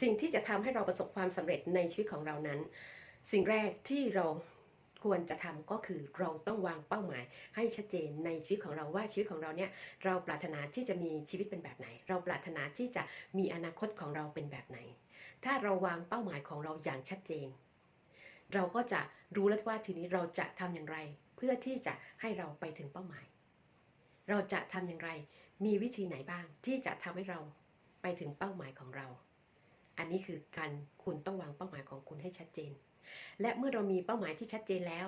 สิ่งที่จะทำให้เราประสบความสำเร็จในชีวิตของเรานั้น สิ่งแรกที่เราควรจะทำก็คือเราต้องวางเป้าหมาย ให้ชัดเจนในชีวิตของเราว่าชีวิตของเราเนี่ยเราปรารถนาที่จะมีชีวิตเป็นแบบไหน เราปรารถนาที่จะมีอนาคตของเราเป็นแบบไหน ถ้าเราวางเป้าหมายของเราอย่างชัดเจน เราก็จะรู้แล้วว่าทีนี้เราจะทำอย่างไร เพื่อที่จะให้เราไปถึงเป้าหมาย เราจะทำอย่างไร มีวิธีไหนบ้างที่จะทำให้เราไปถึงเป้าหมายของเรา อันนี้คือการคุณต้องวางเป้าหมายของคุณให้ชัดเจน และเมื่อเรามีเป้าหมายที่ชัดเจนแล้ว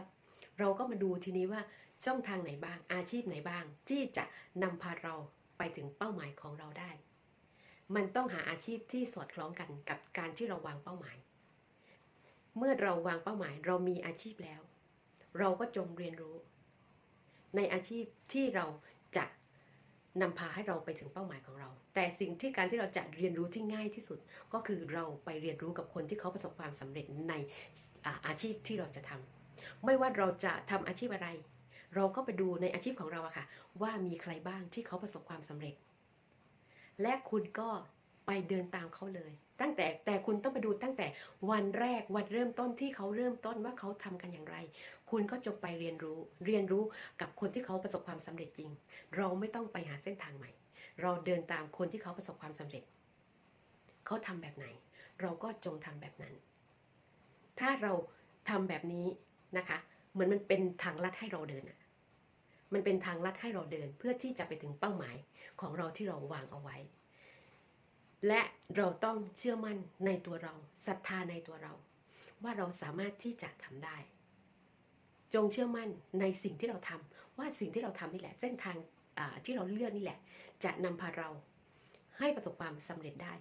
เราก็มาดูทีนี้ว่าช่องทางไหนบ้าง อาชีพไหนบ้าง ที่จะนำพาเราไปถึงเป้าหมายของเราได้ มันต้องหาอาชีพที่สอดคล้องกันกับการที่เราวางเป้าหมาย เมื่อเราวางเป้าหมาย เรามีอาชีพแล้ว เราก็จงเรียนรู้ ในอาชีพที่เรา นำพาให้เราไปถึงเป้าหมายของเรา แต่สิ่งที่การที่เราจะเรียนรู้ที่ง่ายที่สุด ก็คือเราไปเรียนรู้กับคนที่เขาประสบความสำเร็จในอาชีพที่เราจะทำไม่ว่าเราจะทำอาชีพอะไร เราก็ไปดูในอาชีพของเราอะค่ะ ว่ามีใครบ้างที่เขาประสบความสำเร็จ และคุณก็ ไปเดินตามเขาเลย ตั้งแต่แต่คุณต้องไปดูตั้งแต่วันแรกวันเริ่มต้นที่เขาเริ่มต้นว่าเขาทำกันอย่างไร คุณก็จงไปเรียนรู้เรียนรู้กับคนที่เขาประสบความสำเร็จจริง เราไม่ต้องไปหาเส้นทางใหม่ เราเดินตามคนที่เขาประสบความสำเร็จ เขาทำแบบไหน เราก็จงทำแบบนั้น ถ้าเราทำแบบนี้นะคะเหมือนมันเป็นทางลัดให้เราเดินอะมันเป็นทางลัดให้เราเดินเพื่อที่จะไปถึงเป้าหมายของเราที่เราวางเอาไว้ และเราต้องเชื่อมั่นในตัวเราศรัทธาในตัวเรา ว่าเราสามารถที่จะทำได้ จงเชื่อมั่นในสิ่งที่เราทำว่าสิ่งที่เราทำนี่แหละ เส้นทางที่เราเลือกนี่แหละ จะนำพาเราให้ประสบความสำเร็จได้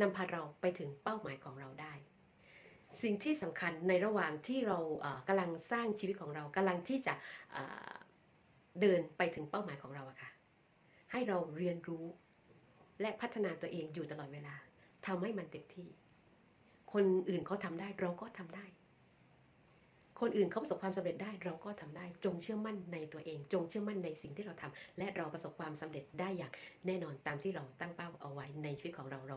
นำพาเราไปถึงเป้าหมายของเราได้ สิ่งที่สำคัญในระหว่างที่เรากำลังสร้างชีวิตของเรากำลังที่จะเอ่อเดินไปถึงเป้าหมายของเราอะค่ะ ให้เราเรียนรู้ และพัฒนาตัวเองอยู่ตลอดเวลาทำให้มันเต็มที่ คนอื่นเขาทำได้เราก็ทำได้ คนอื่นเขาประสบความสำเร็จได้เราก็ทำได้ จงเชื่อมั่นในตัวเอง จงเชื่อมั่นในสิ่งที่เราทำและเราประสบความสำเร็จได้อย่างแน่นอนตามที่เราตั้งเป้าเอาไว้ในชีวิตของเราเรา